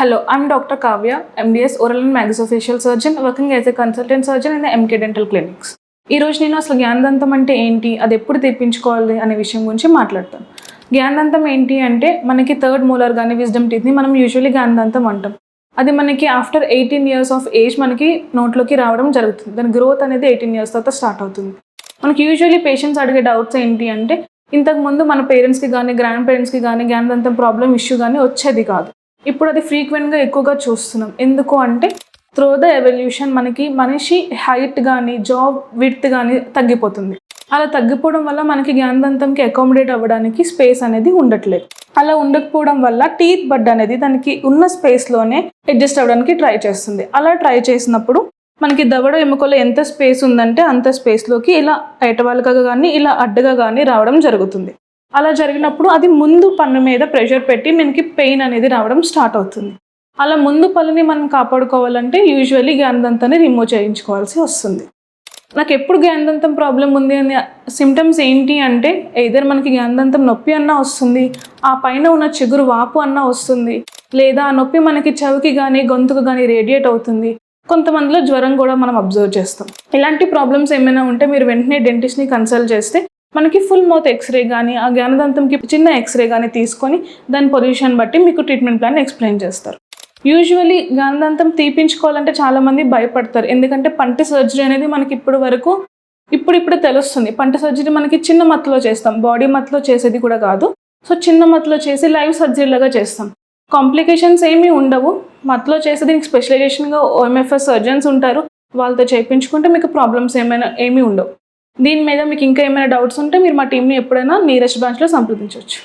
Hello, I'm Dr. Kavya, MDS Oral and Maxillofacial Surgeon, working as a consultant surgeon in the MK Dental Clinics. ఈ రోజు నేను అసలు జ్ఞానదంతం అంటే ఏంటి అది ఎప్పుడు తెప్పించుకోవాలి అనే విషయం గురించి మాట్లాడతాను జ్ఞానదంతం ఏంటి అంటే మనకి థర్డ్ మూలర్ కానీ విజ్డమ్ టీత్ని మనం యూజువల్లీ జ్ఞానదంతం అంటాం అది మనకి after eighteen years of age మనకి నోట్లోకి రావడం జరుగుతుంది దాని గ్రోత్ అనేది ఎయిటీన్ ఇయర్స్ తర్వాత స్టార్ట్ అవుతుంది మనకి యూజువల్లీ పేషెంట్స్ అడిగే డౌట్స్ ఏంటి అంటే ఇంతకు ముందు మన పేరెంట్స్కి కానీ గ్రాండ్ పేరెంట్స్కి కానీ జ్ఞానదంతం ప్రాబ్లం ఇష్యూ కానీ వచ్చేది కాదు ఇప్పుడు అది ఫ్రీక్వెంట్గా ఎక్కువగా చూస్తున్నాం. ఎందుకు అంటే త్రో ద ఎవల్యూషన్ మనకి మనిషి హైట్ కానీ జాబ్ విడ్త్ కానీ తగ్గిపోతుంది. అలా తగ్గిపోవడం వల్ల మనకి జ్ఞానదంతంకి అకామిడేట్ అవ్వడానికి స్పేస్ అనేది ఉండట్లేదు. అలా ఉండకపోవడం వల్ల టీత్ బడ్ అనేది దానికి ఉన్న స్పేస్లోనే అడ్జస్ట్ అవ్వడానికి ట్రై చేస్తుంది. అలా ట్రై చేసినప్పుడు మనకి దవడ ఎముకలో ఎంత స్పేస్ ఉందంటే అంత స్పేస్లోకి ఇలా ఎటవాలుగా కానీ ఇలా అడ్డగా కానీ రావడం జరుగుతుంది. అలా జరిగినప్పుడు అది ముందు పన్ను మీద ప్రెషర్ పెట్టి మనకి పెయిన్ అనేది రావడం స్టార్ట్ అవుతుంది. అలా ముందు పళ్ళని మనం కాపాడుకోవాలంటే యూజువల్లీ జ్ఞానదంతాన్ని రిమూవ్ చేయించుకోవాల్సి వస్తుంది. నాకు ఎప్పుడు జ్ఞానదంతం ప్రాబ్లం ఉంది అని సిమ్టమ్స్ ఏంటి అంటే ఏదర్ మనకి జ్ఞానదంతం నొప్పి అన్నా వస్తుంది ఆ పైన ఉన్న చిగురు వాపు అన్నా వస్తుంది లేదా ఆ నొప్పి మనకి చెవికి కానీ గొంతుకు కానీ రేడియేట్ అవుతుంది. కొంతమందిలో జ్వరం కూడా మనం అబ్జర్వ్ చేస్తాం. ఇలాంటి ప్రాబ్లమ్స్ ఏమైనా ఉంటే మీరు వెంటనే డెంటిస్ట్ని కన్సల్ట్ చేస్తే మనకి ఫుల్ మౌత్ ఎక్స్రే కానీ ఆ జ్ఞానదంతంకి చిన్న ఎక్స్రే కానీ తీసుకొని దాని పొజిషన్ బట్టి మీకు ట్రీట్మెంట్ ప్లాన్ ఎక్స్ప్లెయిన్ చేస్తారు. యూజువలీ జ్ఞానదంతం తీపించుకోవాలంటే చాలామంది భయపడతారు. ఎందుకంటే పంటి సర్జరీ అనేది మనకి ఇప్పటి వరకు ఇప్పుడు ఇప్పుడు తెలుస్తుంది. పంట సర్జరీ మనకి చిన్న మత్తులో చేస్తాం. బాడీ మత్తులో చేసేది కూడా కాదు. సో చిన్న మత్తులో చేసి లైవ్ సర్జరీ లాగా చేస్తాం. కాంప్లికేషన్స్ ఏమీ ఉండవు. మత్తులో చేసే దీనికి స్పెషలైజేషన్గా ఓఎంఎఫ్ఎస్ సర్జన్స్ ఉంటారు. వాళ్ళతో చేయించుకుంటే మీకు ప్రాబ్లమ్స్ ఏమైనా ఏమీ ఉండవు. దీని మీద మీకు ఇంకా ఏమైనా డౌట్స్ ఉంటే మీరు మా టీంని ఎప్పుడైనా నీరజ్ బ్రాంచ్లో సంప్రదించవచ్చు.